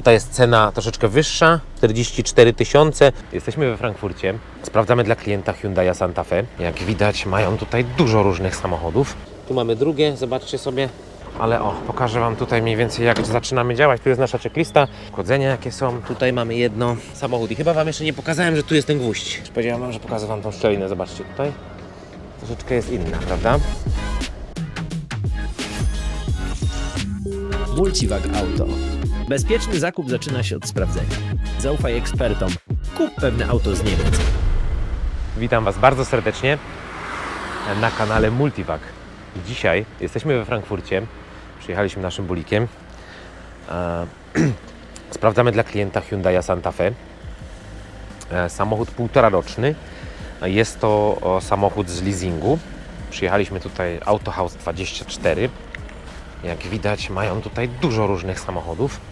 Tutaj jest cena troszeczkę wyższa, 44 tysiące. Jesteśmy we Frankfurcie. Sprawdzamy dla klienta Hyundai Santa Fe. Jak widać, mają tutaj dużo różnych samochodów. Tu mamy drugie, zobaczcie sobie. Ale o, pokażę Wam tutaj mniej więcej jak zaczynamy działać. Tu jest nasza checklista, wchodzenia jakie są. Tutaj mamy jedno samochód i chyba Wam jeszcze nie pokazałem, że tu jest ten gwóźdź. Powiedziałem Wam, że pokażę Wam tą szczelinę, zobaczcie tutaj. Troszeczkę jest inna, prawda? Multiwag Auto. Bezpieczny zakup zaczyna się od sprawdzenia. Zaufaj ekspertom. Kup pewne auto z Niemiec. Witam Was bardzo serdecznie na kanale Multivac. Dzisiaj jesteśmy we Frankfurcie. Przyjechaliśmy naszym bulikiem. E, Sprawdzamy dla klienta Hyundai Santa Fe. E, Samochód półtora roczny. Jest to samochód z leasingu. Przyjechaliśmy tutaj Autohouse 24. Jak widać, mają tutaj dużo różnych samochodów.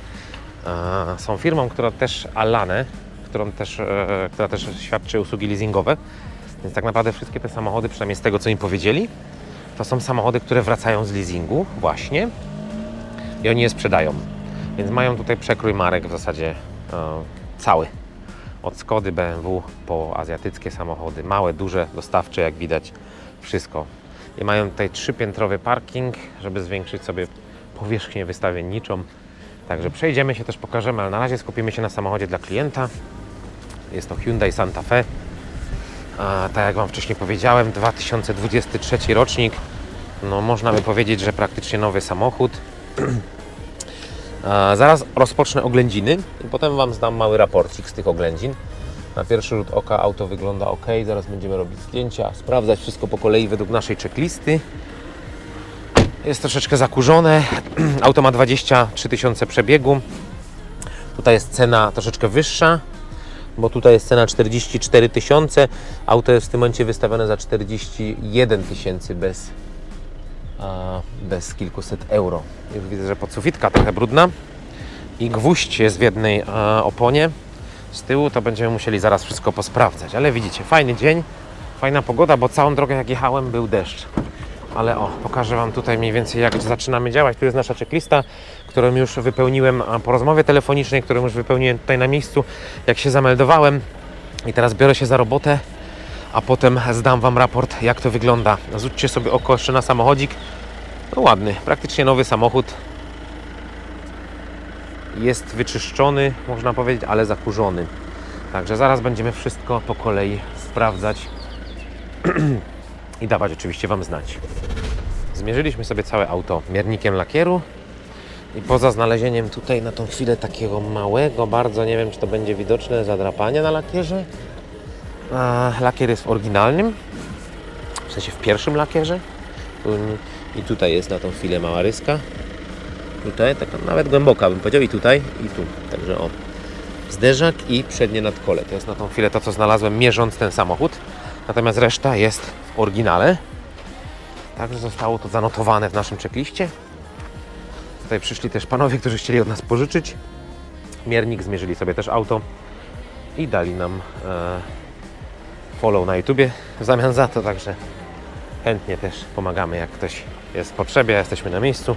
Są firmą, która też Alane, którą też, e, która też świadczy usługi leasingowe. Więc tak naprawdę wszystkie te samochody, przynajmniej z tego co im powiedzieli, to są samochody, które wracają z leasingu właśnie i oni je sprzedają. Więc mają tutaj przekrój marek w zasadzie e, cały. Od Skody, BMW po azjatyckie samochody, małe, duże, dostawcze, jak widać, wszystko. I mają tutaj trzypiętrowy parking, żeby zwiększyć sobie powierzchnię wystawienniczą. Także przejdziemy się też pokażemy, ale na razie skupimy się na samochodzie dla klienta. Jest to Hyundai Santa Fe. A, tak jak Wam wcześniej powiedziałem, 2023 rocznik. No, można by powiedzieć, że praktycznie nowy samochód. A, zaraz rozpocznę oględziny i potem Wam zdam mały raporcik z tych oględzin. Na pierwszy rzut oka auto wygląda ok, zaraz będziemy robić zdjęcia, sprawdzać wszystko po kolei według naszej checklisty. Jest troszeczkę zakurzone. Auto ma 23 tysiące przebiegu. Tutaj jest cena troszeczkę wyższa, bo tutaj jest cena 44 tysiące. Auto jest w tym momencie wystawione za 41 tysięcy bez, bez kilkuset euro. Już widzę, że podsufitka trochę brudna i gwóźdź jest w jednej oponie. Z tyłu to będziemy musieli zaraz wszystko posprawdzać. Ale widzicie, fajny dzień, fajna pogoda, bo całą drogę jak jechałem był deszcz. Ale o, pokażę Wam tutaj mniej więcej jak zaczynamy działać. Tu jest nasza checklista, którą już wypełniłem po rozmowie telefonicznej, którą już wypełniłem tutaj na miejscu, jak się zameldowałem. I teraz biorę się za robotę, a potem zdam Wam raport, jak to wygląda. Rzućcie sobie oko jeszcze na samochodzik. No ładny, praktycznie nowy samochód. Jest wyczyszczony, można powiedzieć, ale zakurzony. Także zaraz będziemy wszystko po kolei sprawdzać i dawać oczywiście Wam znać. Zmierzyliśmy sobie całe auto miernikiem lakieru i poza znalezieniem tutaj na tą chwilę takiego małego, bardzo nie wiem czy to będzie widoczne, zadrapania na lakierze. A, lakier jest w oryginalnym, w sensie w pierwszym lakierze. I tutaj jest na tą chwilę mała ryska. Tutaj, taka nawet głęboka bym powiedział, i tutaj, i tu. Także o, zderzak i przednie nadkole. To jest na tą chwilę to, co znalazłem mierząc ten samochód. Natomiast reszta jest oryginale. Także zostało to zanotowane w naszym checkliście. Tutaj przyszli też panowie, którzy chcieli od nas pożyczyć. Miernik, zmierzyli sobie też auto i dali nam e, follow na YouTubie w zamian za to, także chętnie też pomagamy, jak ktoś jest w potrzebie, jesteśmy na miejscu.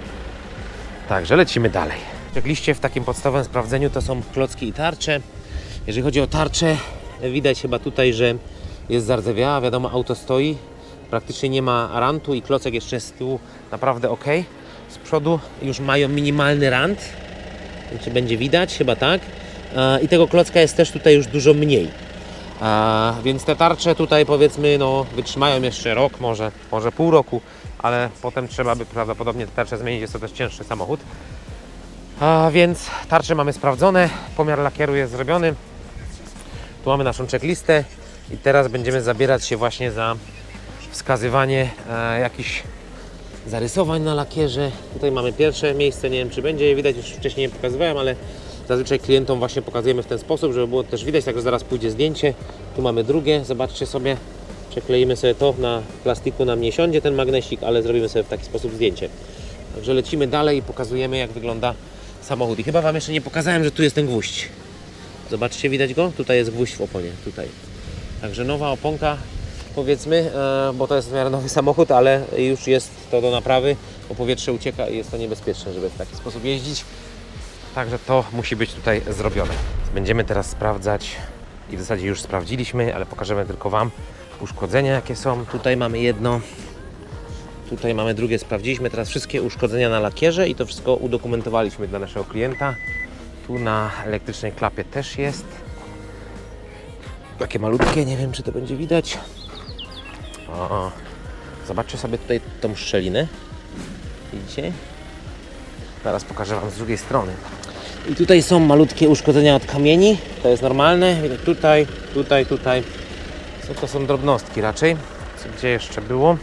Także lecimy dalej. W checkliście w takim podstawowym sprawdzeniu to są klocki i tarcze. Jeżeli chodzi o tarczę, widać chyba tutaj, że jest zardzewiała, wiadomo, auto stoi, praktycznie nie ma rantu i klocek jeszcze z tyłu naprawdę ok. Z przodu już mają minimalny rant, czy będzie widać, chyba tak. E, I tego klocka jest też tutaj już dużo mniej. E, Więc te tarcze tutaj powiedzmy no, wytrzymają jeszcze rok, może, może pół roku, ale potem trzeba by prawdopodobnie te tarcze zmienić, jest to też cięższy samochód. A więc tarcze mamy sprawdzone, pomiar lakieru jest zrobiony. Tu mamy naszą checklistę i teraz będziemy zabierać się właśnie za wskazywanie e, jakichś zarysowań na lakierze. Tutaj mamy pierwsze miejsce, nie wiem czy będzie widać, już wcześniej nie pokazywałem, ale zazwyczaj klientom właśnie pokazujemy w ten sposób, żeby było też widać, także zaraz pójdzie zdjęcie. Tu mamy drugie, zobaczcie sobie, przekleimy sobie to na plastiku, nam nie siądzie ten magnesik, ale zrobimy sobie w taki sposób zdjęcie. Także lecimy dalej i pokazujemy jak wygląda samochód. I chyba Wam jeszcze nie pokazałem, że tu jest ten gwóźdź. Zobaczcie, widać go? Tutaj jest gwóźdź w oponie, tutaj. Także nowa oponka, powiedzmy, e, bo to jest w miarę nowy samochód, ale już jest to do naprawy, bo powietrze ucieka i jest to niebezpieczne, żeby w taki sposób jeździć. Także to musi być tutaj zrobione. Będziemy teraz sprawdzać i w zasadzie już sprawdziliśmy, ale pokażemy tylko Wam uszkodzenia jakie są. Tutaj mamy jedno, tutaj mamy drugie, sprawdziliśmy teraz wszystkie uszkodzenia na lakierze i to wszystko udokumentowaliśmy dla naszego klienta. Tu na elektrycznej klapie też jest. Takie malutkie, nie wiem czy to będzie widać. O, zobaczcie sobie tutaj tą szczelinę. Widzicie? Zaraz pokażę Wam z drugiej strony. I tutaj są malutkie uszkodzenia od kamieni. To jest normalne. Tutaj, tutaj, tutaj. Co to są drobnostki raczej. Co gdzie jeszcze było?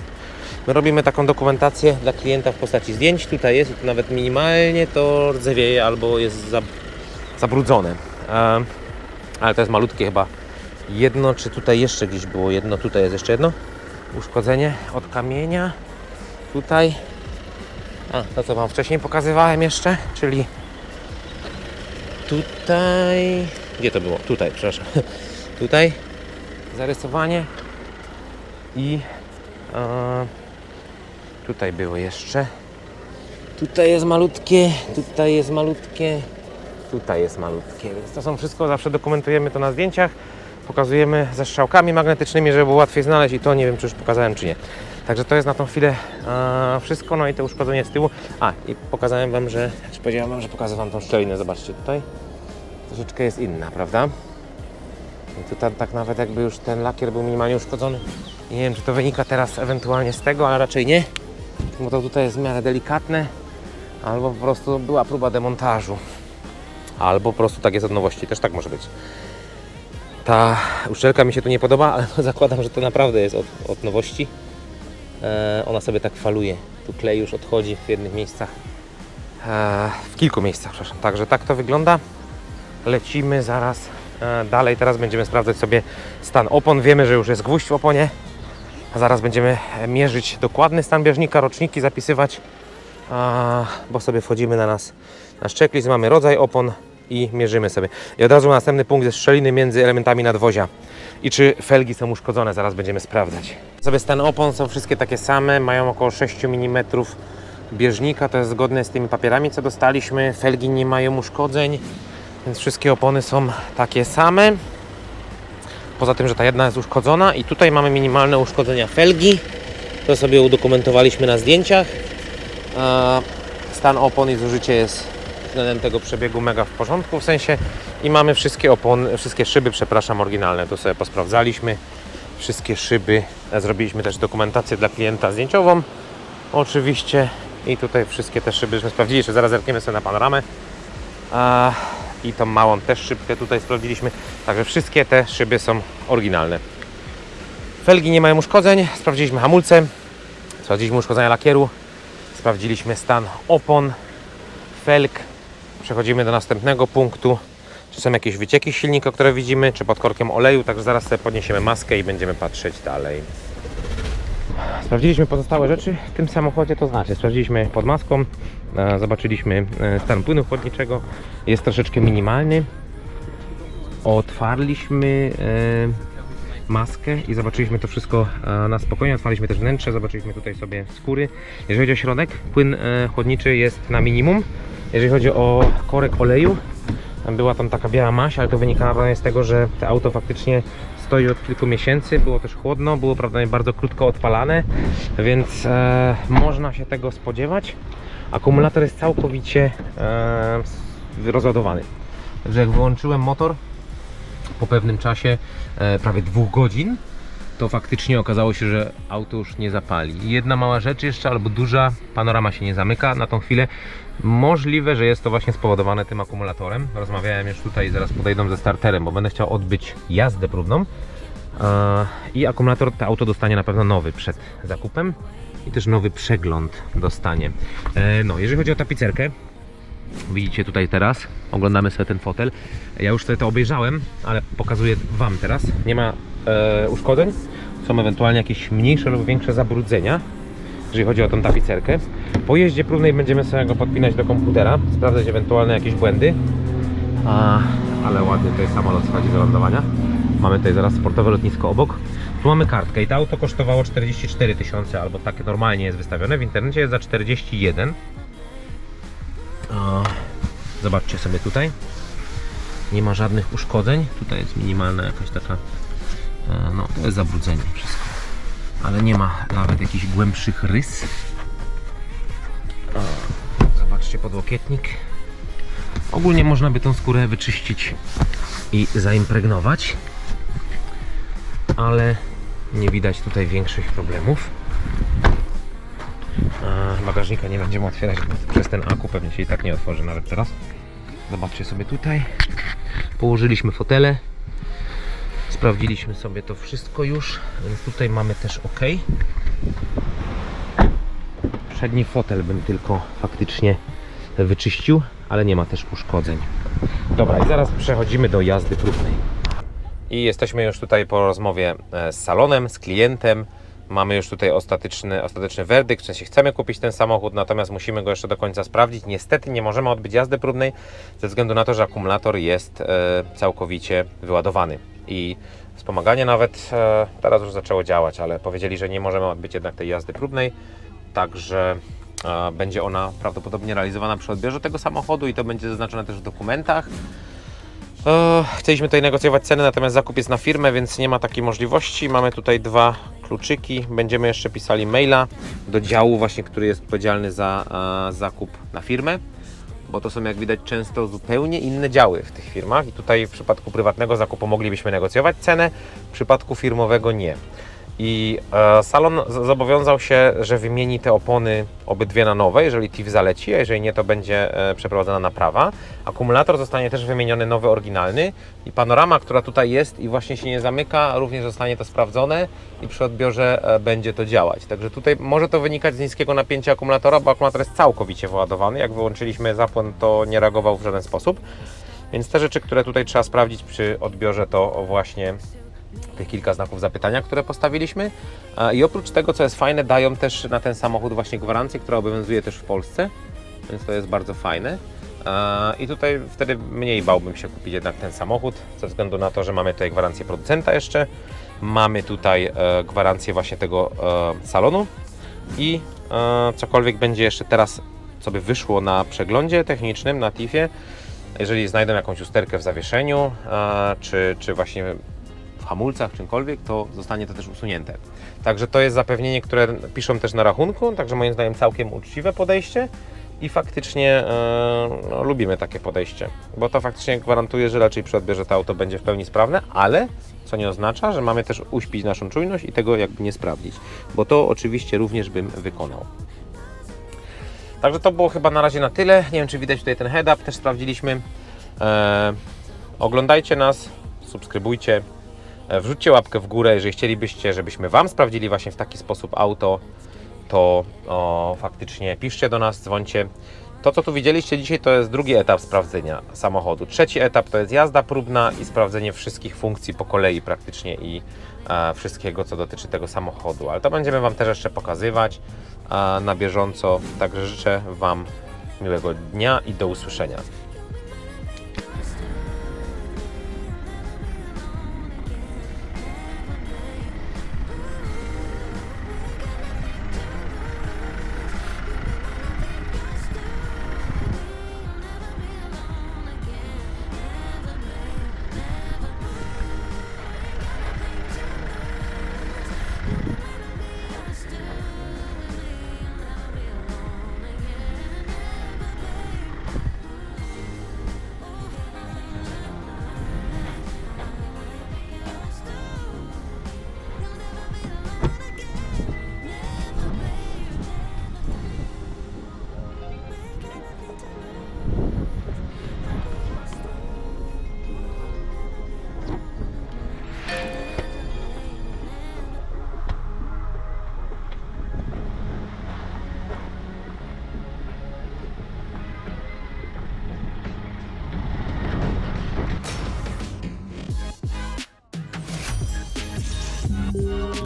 My robimy taką dokumentację dla klienta w postaci zdjęć. Tutaj jest, tu nawet minimalnie to rdzewieje albo jest za, zabrudzone. Ale to jest malutkie chyba jedno, czy tutaj jeszcze gdzieś było jedno, tutaj jest jeszcze jedno uszkodzenie od kamienia. Tutaj. A, to co Wam wcześniej pokazywałem jeszcze, czyli tutaj. Gdzie to było? Tutaj, przepraszam. Tutaj zarysowanie i tutaj było jeszcze. Tutaj jest malutkie, tutaj jest malutkie, tutaj jest malutkie. Więc to są wszystko, zawsze dokumentujemy to na zdjęciach. Pokazujemy ze strzałkami magnetycznymi, żeby było łatwiej znaleźć i to nie wiem, czy już pokazałem, czy nie. Także to jest na tą chwilę e, wszystko, no i te uszkodzenie z tyłu. A, i pokazałem Wam, że, czy powiedziałem Wam, że pokażę Wam tą szczelinę, zobaczcie tutaj. Troszeczkę jest inna, prawda? I tutaj tak nawet jakby już ten lakier był minimalnie uszkodzony. Nie wiem, czy to wynika teraz ewentualnie z tego, ale raczej nie. Bo to tutaj jest w miarę delikatne. Albo po prostu była próba demontażu. Albo po prostu tak jest od nowości, też tak może być. Ta uszczelka mi się tu nie podoba, ale zakładam, że to naprawdę jest od, od nowości. E, ona sobie tak faluje. Tu klej już odchodzi w jednych miejscach. E, w kilku miejscach, przepraszam. Także tak to wygląda. Lecimy zaraz e, dalej. Teraz będziemy sprawdzać sobie stan opon. Wiemy, że już jest gwóźdź w oponie. A zaraz będziemy e, mierzyć dokładny stan bieżnika, roczniki zapisywać, a, bo sobie wchodzimy na nas nasz checklist, mamy rodzaj opon i mierzymy sobie. I od razu następny punkt ze szczeliny między elementami nadwozia i czy felgi są uszkodzone, zaraz będziemy sprawdzać. Sobie stan opon są wszystkie takie same, mają około 6 mm bieżnika, to jest zgodne z tymi papierami, co dostaliśmy. Felgi nie mają uszkodzeń, więc wszystkie opony są takie same. Poza tym, że ta jedna jest uszkodzona i tutaj mamy minimalne uszkodzenia felgi. To sobie udokumentowaliśmy na zdjęciach. Stan opon i zużycie jest względem tego przebiegu mega w porządku w sensie i mamy wszystkie opony, wszystkie szyby, przepraszam, oryginalne. To sobie posprawdzaliśmy. Wszystkie szyby. Zrobiliśmy też dokumentację dla klienta zdjęciową. Oczywiście. I tutaj wszystkie te szyby, żeśmy sprawdzili, zaraz zerkniemy sobie na panoramę. I tą małą też szybkę tutaj sprawdziliśmy. Także wszystkie te szyby są oryginalne. Felgi nie mają uszkodzeń. Sprawdziliśmy hamulce. Sprawdziliśmy uszkodzenia lakieru. Sprawdziliśmy stan opon, felg. Przechodzimy do następnego punktu. Czy są jakieś wycieki silnika, które widzimy, czy pod korkiem oleju. Także zaraz sobie podniesiemy maskę i będziemy patrzeć dalej. Sprawdziliśmy pozostałe rzeczy w tym samochodzie, to znaczy sprawdziliśmy pod maską, e, zobaczyliśmy e, stan płynu chłodniczego, jest troszeczkę minimalny. Otwarliśmy e, maskę i zobaczyliśmy to wszystko na spokojnie, otwarliśmy też wnętrze, zobaczyliśmy tutaj sobie skóry. Jeżeli chodzi o środek, płyn chłodniczy jest na minimum. Jeżeli chodzi o korek oleju, była tam taka biała maść, ale to wynika naprawdę z tego, że to auto faktycznie stoi od kilku miesięcy, było też chłodno, było prawdopodobnie bardzo krótko odpalane, więc e, można się tego spodziewać. Akumulator jest całkowicie e, rozładowany. Także jak wyłączyłem motor po pewnym czasie, e, prawie dwóch godzin, to faktycznie okazało się, że auto już nie zapali. Jedna mała rzecz jeszcze, albo duża, panorama się nie zamyka na tą chwilę. Możliwe, że jest to właśnie spowodowane tym akumulatorem. Rozmawiałem już tutaj, zaraz podejdą ze starterem, bo będę chciał odbyć jazdę próbną. E, I akumulator, to auto dostanie na pewno nowy przed zakupem i też nowy przegląd dostanie. E, No, jeżeli chodzi o tapicerkę, widzicie tutaj teraz, oglądamy sobie ten fotel. Ja już sobie to obejrzałem, ale pokazuję Wam teraz. Nie ma e, uszkodzeń, są ewentualnie jakieś mniejsze lub większe zabrudzenia, jeżeli chodzi o tą tapicerkę. Po jeździe próbnej będziemy sobie go podpinać do komputera, sprawdzać ewentualne jakieś błędy. A, ale ładnie tutaj samolot schodzi do lądowania. Mamy tutaj zaraz sportowe lotnisko obok. Tu mamy kartkę i to auto kosztowało 44 tysiące, albo takie normalnie jest wystawione. W internecie jest za 41. A, Zobaczcie sobie tutaj. Nie ma żadnych uszkodzeń. Tutaj jest minimalna jakaś taka. e, No, to jest zabrudzenie wszystko. Ale nie ma nawet jakichś głębszych rys. Zobaczcie podłokietnik. Ogólnie można by tą skórę wyczyścić i zaimpregnować. Ale nie widać tutaj większych problemów. Bagażnika nie będziemy otwierać, przez ten aku pewnie się i tak nie otworzy nawet teraz. Zobaczcie sobie tutaj. Położyliśmy fotele. Sprawdziliśmy sobie to wszystko już, więc tutaj mamy też ok. Przedni fotel bym tylko faktycznie wyczyścił, ale nie ma też uszkodzeń. Dobra, i zaraz przechodzimy do jazdy próbnej. I jesteśmy już tutaj po rozmowie e, z salonem, z klientem. Mamy już tutaj ostateczny, ostateczny werdykt, w sensie chcemy kupić ten samochód, natomiast musimy go jeszcze do końca sprawdzić. Niestety nie możemy odbyć jazdy próbnej ze względu na to, że akumulator jest e, całkowicie wyładowany. I wspomaganie nawet e, teraz już zaczęło działać, ale powiedzieli, że nie możemy odbyć jednak tej jazdy próbnej, także e, będzie ona prawdopodobnie realizowana przy odbiorze tego samochodu i to będzie zaznaczone też w dokumentach. E, Chcieliśmy tutaj negocjować ceny, natomiast zakup jest na firmę, więc nie ma takiej możliwości. Mamy tutaj dwa kluczyki. Będziemy jeszcze pisali maila do działu właśnie, który jest odpowiedzialny za zakup na firmę, bo to są jak widać często zupełnie inne działy w tych firmach i tutaj w przypadku prywatnego zakupu moglibyśmy negocjować cenę, w przypadku firmowego nie. I e, salon zobowiązał się, że wymieni te opony obydwie na nowe, jeżeli TIF zaleci, a jeżeli nie, to będzie e, przeprowadzona naprawa. Akumulator zostanie też wymieniony nowy, oryginalny i panorama, która tutaj jest i właśnie się nie zamyka, również zostanie to sprawdzone i przy odbiorze e, będzie to działać. Także tutaj może to wynikać z niskiego napięcia akumulatora, bo akumulator jest całkowicie wyładowany. Jak wyłączyliśmy zapłon, to nie reagował w żaden sposób. Więc te rzeczy, które tutaj trzeba sprawdzić przy odbiorze, to właśnie tych kilka znaków zapytania, które postawiliśmy. A, I oprócz tego, co jest fajne, dają też na ten samochód właśnie gwarancję, która obowiązuje też w Polsce, więc to jest bardzo fajne. A, I tutaj wtedy mniej bałbym się kupić jednak ten samochód, ze względu na to, że mamy tutaj gwarancję producenta jeszcze, mamy tutaj e, gwarancję właśnie tego e, salonu i e, cokolwiek będzie jeszcze teraz sobie wyszło na przeglądzie technicznym, na TIF-ie, jeżeli znajdą jakąś usterkę w zawieszeniu, e, czy, czy właśnie hamulcach, czymkolwiek, to zostanie to też usunięte. Także to jest zapewnienie, które piszą też na rachunku, także moim zdaniem całkiem uczciwe podejście i faktycznie e, no, lubimy takie podejście, bo to faktycznie gwarantuje, że raczej przy odbierze to auto będzie w pełni sprawne, ale co nie oznacza, że mamy też uśpić naszą czujność i tego jakby nie sprawdzić, bo to oczywiście również bym wykonał. Także to było chyba na razie na tyle. Nie wiem, czy widać tutaj ten head-up, też sprawdziliśmy. E, oglądajcie nas, subskrybujcie, wrzućcie łapkę w górę, jeżeli chcielibyście, żebyśmy Wam sprawdzili właśnie w taki sposób auto, to o, faktycznie piszcie do nas, dzwońcie. To, co tu widzieliście dzisiaj, to jest drugi etap sprawdzenia samochodu. Trzeci etap to jest jazda próbna i sprawdzenie wszystkich funkcji po kolei praktycznie i e, wszystkiego, co dotyczy tego samochodu. Ale to będziemy Wam też jeszcze pokazywać e, na bieżąco. Także życzę Wam miłego dnia i do usłyszenia.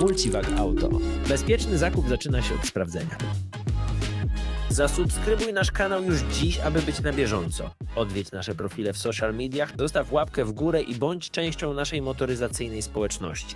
Multiwag Auto. Bezpieczny zakup zaczyna się od sprawdzenia. Zasubskrybuj nasz kanał już dziś, aby być na bieżąco. Odwiedź nasze profile w social mediach, zostaw łapkę w górę i bądź częścią naszej motoryzacyjnej społeczności.